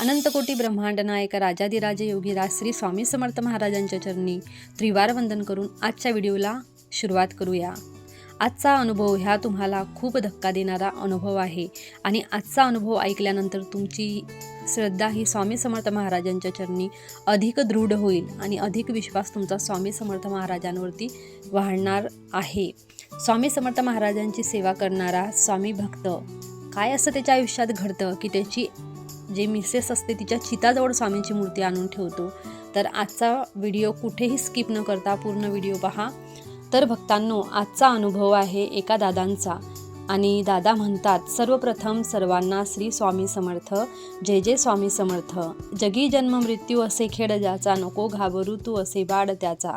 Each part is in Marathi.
अनंतकोटी ब्रह्मांड नायक राजाधिराजे योगीराज श्री स्वामी समर्थ महाराजांच्या चरणी त्रिवार वंदन करून आजच्या व्हिडिओला सुरुवात करूया. आजचा अनुभव ह्या तुम्हाला खूप धक्का देणारा अनुभव आहे आणि आजचा अनुभव ऐकल्यानंतर तुमची श्रद्धा ही स्वामी समर्थ महाराजांच्या चरणी अधिक दृढ होईल आणि अधिक विश्वास तुमचा स्वामी समर्थ महाराजांवरती वाढणार आहे. स्वामी समर्थ महाराजांची सेवा करणारा स्वामी भक्त काय असं त्याच्या आयुष्यात घडतं की त्याची जे मिसेस असते तिच्या चिताजवळ स्वामींची मूर्ती आणून ठेवतो. तर आजचा व्हिडिओ कुठेही स्किप न करता पूर्ण व्हिडिओ पहा. तर भक्तांनो आजचा अनुभव आहे एका दादांचा. आणि दादा म्हणतात सर्वप्रथम सर्वांना श्री स्वामी समर्थ जय जय स्वामी समर्थ. जगी जन्म मृत्यू असे खेड ज्याचा नको घाबरू तू असे बाड त्याचा.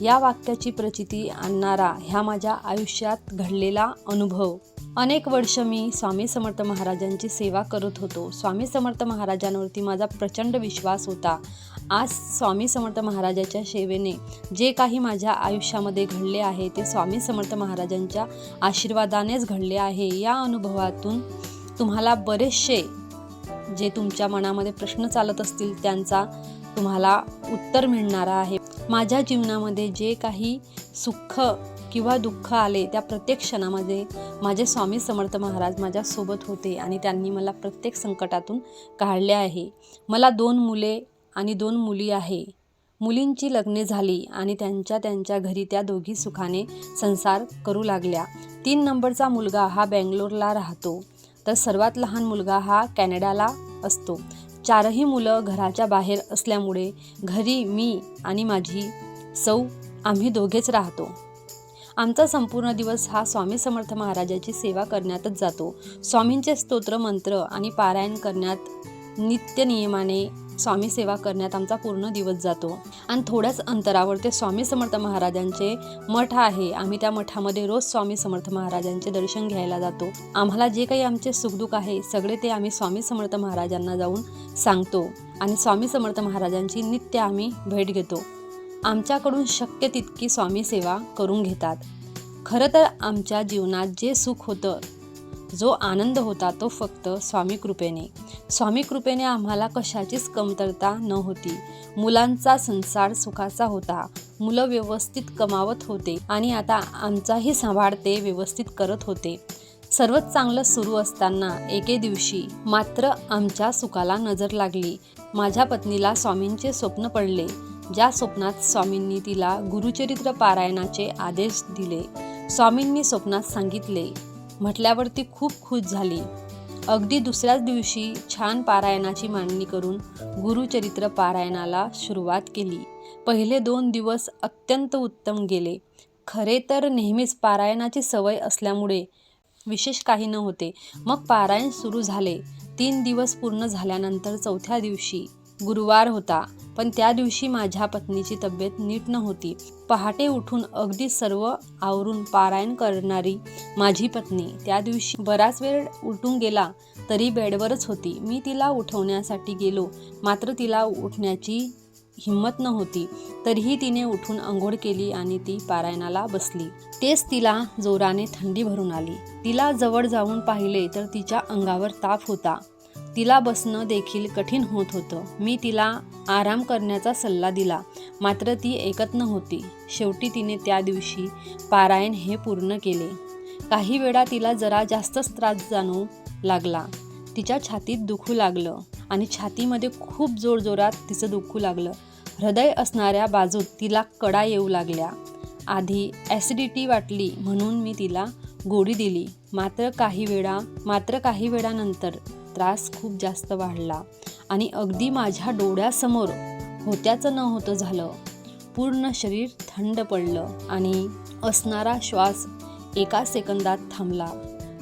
या वाक्याची प्रचिती आणणारा ह्या माझ्या आयुष्यात घडलेला अनुभव. अनेक वर्ष मी स्वामी समर्थ महाराजांची सेवा करत होतो. स्वामी समर्थ महाराजांवरती माझा प्रचंड विश्वास होता. आज स्वामी समर्थ महाराजाच्या सेवेने जे काही माझ्या आयुष्यामध्ये घडले आहे ते स्वामी समर्थ महाराजांच्या आशीर्वादानेच घडले आहे. या अनुभवातून तुम्हाला बरेचसे जे तुमच्या मनामध्ये प्रश्न चालत असतील त्यांचा तुम्हाला उत्तर मिळणार आहे. माझ्या जीवनामध्ये जे काही सुख किंवा दुःख आले त्या प्रत्येक क्षणामध्ये माझे स्वामी समर्थ महाराज माझ्यासोबत होते आणि त्यांनी मला प्रत्येक संकटातून काढले आहे. मला दोन मुले आणि दोन मुली आहे. मुलींची लग्ने झाली आणि त्यांच्या त्यांच्या घरी त्या दोघी सुखाने संसार करू लागल्या. तीन नंबरचा मुलगा हा बँगलोरला राहतो. तर सर्वात लहान मुलगा हा कॅनडाला असतो. चारही मुलं घराच्या बाहेर असल्यामुळे घरी मी आणि माझी सौ आम्ही दोघेच राहतो. आमचा संपूर्ण दिवस हा स्वामी समर्थ महाराजाची सेवा करण्यातच जातो. स्वामींचे स्तोत्र मंत्र आणि पारायण करण्यात नित्य नियमाने स्वामी सेवा करण्यात आमचा पूर्ण दिवस जातो. आणि थोड्याच अंतरावर ते स्वामी समर्थ महाराजांचे मठ आहे. आम्ही त्या मठामध्ये रोज स्वामी समर्थ महाराजांचे दर्शन घ्यायला जातो. आम्हाला जे काही आमचे सुखदुःख आहे सगळे ते आम्ही स्वामी समर्थ महाराजांना जाऊन सांगतो. आणि स्वामी समर्थ महाराजांची नित्य आम्ही भेट घेतो. आमच्याकडून शक्य तितकी स्वामी सेवा करून घेतात. खरं तर आमच्या जीवनात जे सुख होतं जो आनंद होता तो फक्त स्वामी कृपेने. स्वामी कृपेने आम्हाला कशाचीच कमतरता न होती. मुलांचा संसार सुखाचा होता. मुलं व्यवस्थित कमावत होते आणि आता आमचाही सांभाळ ते व्यवस्थित करत होते. सर्वच चांगलं सुरू असताना एके दिवशी मात्र आमच्या सुखाला नजर लागली. माझ्या पत्नीला स्वामींचे स्वप्न पडले. ज्या स्वप्नात स्वामींनी तिला गुरुचरित्र पारायणाचे आदेश दिले. स्वामींनी स्वप्नात सांगितले म्हटल्यावर ती खूप खुश झाली. अगदी दुसऱ्याच दिवशी छान पारायणाची मांडणी करून गुरुचरित्र पारायणाला सुरुवात केली. पहिले दोन दिवस अत्यंत उत्तम गेले. खरे तर नेहमीच पारायणाची सवय असल्यामुळे विशेष काही न होते मग पारायण सुरू झाले. तीन दिवस पूर्ण झाल्यानंतर चौथ्या दिवशी गुरुवार होता पण त्या दिवशी माझ्या पत्नीची तब्येत नीट नव्हती. पहाटे उठून अगदी सर्व आवरून पारायण करणारी माझी पत्नी त्या दिवशी बराच वेळ उठून गेला तरी बेडवरच होती. मी तिला उठवण्यासाठी गेलो मात्र तिला उठण्याची हिंमत नव्हती. तरीही तिने उठून आंघोळ केली आणि ती पारायणाला बसली. तेच तिला जोराने थंडी भरून आली. तिला जवळ जाऊन पाहिले तर तिच्या अंगावर ताप होता. तिला बसणं देखील कठीण होत होतं. मी तिला आराम करण्याचा सल्ला दिला. मात्र ती ऐकत नव्हती. शेवटी तिने त्या दिवशी पारायण हे पूर्ण केले. काही वेळा तिला जरा जास्तच त्रास जाणू लागला. तिच्या छातीत दुखू लागलं आणि छातीमध्ये खूप जोरजोरात तिचं दुखू लागलं. हृदय असणाऱ्या बाजूत तिला कडा येऊ लागल्या. आधी ॲसिडिटी वाटली म्हणून मी तिला गोळी दिली. मात्र काही वेळा मात्र काही वेळानंतर त्रास खूप जास्त वाढला आणि अगदी माझ्या डोळ्यासमोर होत्याचं न होतं झालं. पूर्ण शरीर थंड पडलं आणि असणारा श्वास एका सेकंदात थांबला.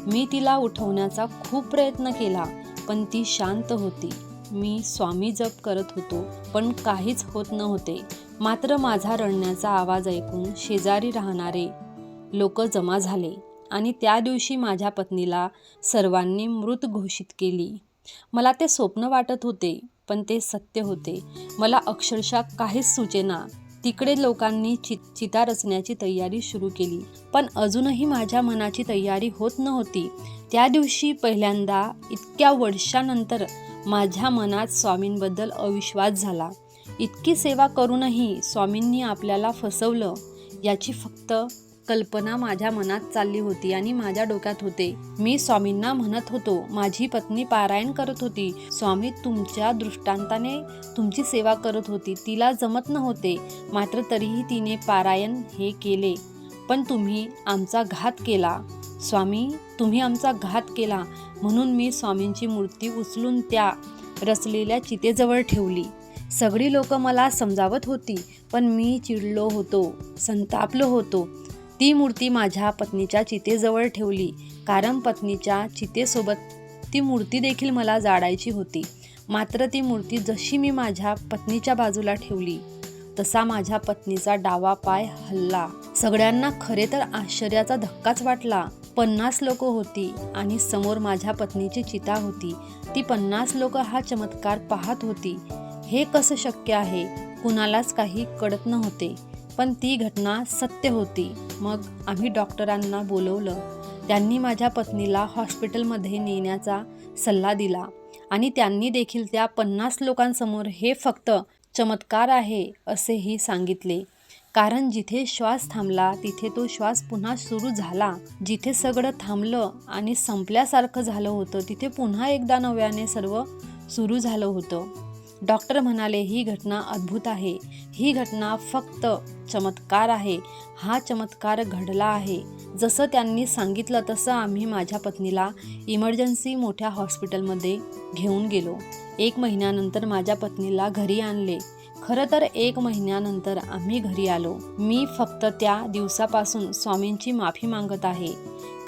मी तिला उठवण्याचा खूप प्रयत्न केला पण ती शांत होती. मी स्वामी जप करत होतो पण काहीच होत नव्हते. मात्र माझा रडण्याचा आवाज ऐकून शेजारी राहणारे लोक जमा झाले. आणि त्या दिवशी माझ्या पत्नीला सर्वांनी मृत घोषित केली. मला ते स्वप्न वाटत होते पण ते सत्य होते. मला अक्षरशः काहीच सुचेना. तिकडे लोकांनी चि चिता रचण्याची तयारी सुरू केली. पण अजूनही माझ्या मनाची तयारी होत नव्हती. त्या दिवशी पहिल्यांदा इतक्या वर्षानंतर माझ्या मनात स्वामींबद्दल अविश्वास झाला. इतकी सेवा करूनही स्वामींनी आपल्याला फसवलं याची फक्त कल्पना माझ्या मनात चालली होती आणि माझ्या डोक्यात होते. मी स्वामींना म्हणत होतो माझी पत्नी पारायण करत होती. स्वामी तुमच्या दृष्टांताने तुमची सेवा करत होती. तिला जमत नव्हते मात्र तरीही तिने पारायण हे केले. पण तुम्ही आमचा घात केला. स्वामी तुम्ही आमचा घात केला. म्हणून मी स्वामींची मूर्ती उचलून त्या रचलेल्या चितेजवळ ठेवली. सगळी लोक मला समजावत होती पण मी चिडलो होतो संतापलो होतो. ती मूर्ती माझ्या पत्नीच्या चितेजवळ ठेवली. कारण पत्नीच्या चितेसोबत ती मूर्ती देखील मला जाडायची होती. मात्र ती मूर्ती जशी मी माझ्या पत्नीच्या बाजूला ठेवली तसा माझ्या पत्नीचा डावा पाय हल्ला. सगळ्यांना खरे तर आश्चर्याचा धक्काच वाटला. पन्नास लोक होती आणि समोर माझ्या पत्नीची चिता होती. ती पन्नास लोक हा चमत्कार पाहत होती. हे कसं शक्य आहे? कुणालाच काही कळत नव्हते. पण ती घटना सत्य होती. मग आम्ही डॉक्टरांना बोलवलं. त्यांनी माझ्या पत्नीला हॉस्पिटलमध्ये नेण्याचा सल्ला दिला आणि त्यांनी देखील त्या पन्नास लोकांसमोर हे फक्त चमत्कार आहे असेही सांगितले. कारण जिथे श्वास थांबला तिथे तो श्वास पुन्हा सुरू झाला. जिथे सगळं थांबलं आणि संपल्यासारखं झालं होतं तिथे पुन्हा एकदा नव्याने सर्व सुरू झालं होतं. डॉक्टर म्हणाले ही घटना अद्भुत आहे. ही घटना फक्त चमत्कार आहे. हा चमत्कार घडला आहे. जसं त्यांनी सांगितलं तसं आम्ही माझ्या पत्नीला इमर्जन्सी मोठ्या हॉस्पिटलमध्ये घेऊन गेलो. एक महिन्यानंतर माझ्या पत्नीला घरी आणले. खरं तर एक महिन्यानंतर आम्ही घरी आलो. मी फक्त त्या दिवसापासून स्वामींची माफी मागत आहे.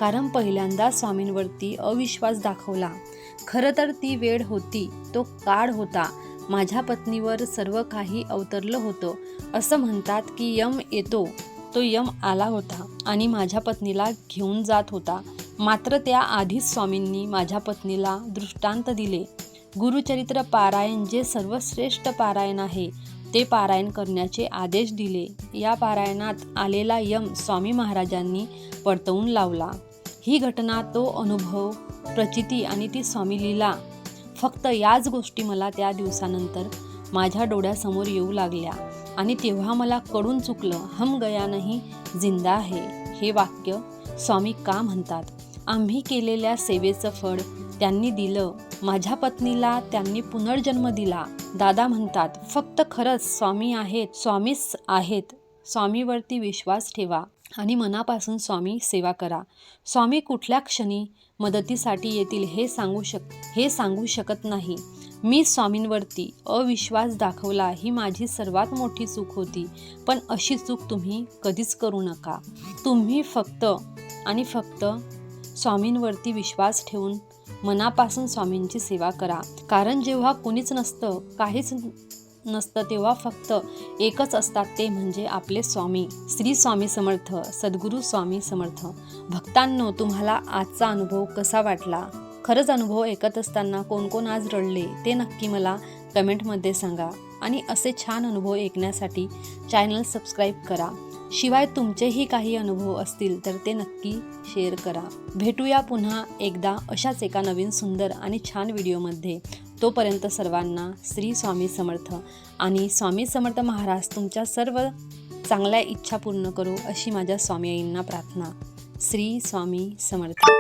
कारण पहिल्यांदा स्वामींवरती अविश्वास दाखवला. खरं तर ती वेळ होती तो काळ होता. माझ्या पत्नीवर सर्व काही अवतरलं होतं. असं म्हणतात की यम येतो तो यम आला होता आणि माझ्या पत्नीला घेऊन जात होता. मात्र त्या आधीच स्वामींनी माझ्या पत्नीला दृष्टांत दिले. गुरुचरित्र पारायण जे सर्वश्रेष्ठ पारायण आहे ते पारायण करण्याचे आदेश दिले. या पारायणात आलेला यम स्वामी महाराजांनी परतवून लावला. ही घटना तो अनुभव प्रचिती आणि ती स्वामी लीला फक्त याच गोष्टी मला त्या दिवसानंतर माझ्या डोळ्यासमोर येऊ लागल्या. आणि तेव्हा मला कडून चुकलं हम गया नाही जिंदा आहे हे वाक्य स्वामी का म्हणतात? आम्ही केलेल्या सेवेचं फळ त्यांनी दिलं माझ्या पत्नीला त्यांनी पुनर्जन्म दिला. दादा म्हणतात फक्त खरंच स्वामी आहेत स्वामीच आहेत. स्वामीवरती विश्वास ठेवा आणि मनापासून स्वामी सेवा करा. स्वामी कुठल्या क्षणी मदतीसाठी येतील हे सांगू शक हे सांगू शकत नाही. मी स्वामींवरती अविश्वास दाखवला ही माझी सर्वात मोठी चूक होती. पण अशी चूक तुम्ही कधीच करू नका. तुम्ही फक्त आणि फक्त स्वामींवरती विश्वास ठेवून मनापासून स्वामींची सेवा करा. कारण जेव्हा कुणीच नसतं काहीच नसतं तेव्हा फक्त एकच असतात ते म्हणजे आपले स्वामी. श्री स्वामी समर्थ सद्गुरू स्वामी समर्थ. भक्तांनो तुम्हाला आजचा अनुभव कसा वाटला? खरंच अनुभव ऐकत असताना कोण कोण आज रडले ते नक्की मला कमेंटमध्ये सांगा. आणि असे छान अनुभव ऐकण्यासाठी चॅनल सबस्क्राईब करा. शिवाय तुमचेही काही अनुभव असतील तर ते नक्की शेअर करा. भेटूया पुन्हा एकदा अशाच एका नवीन सुंदर आणि छान व्हिडिओमध्ये. तोपर्यंत सर्वांना श्री स्वामी समर्थ आणि स्वामी समर्थ महाराज तुमच्या सर्व चांगल्या इच्छा पूर्ण करू अशी माझ्या स्वामी आईंना प्रार्थना. श्री स्वामी समर्थ.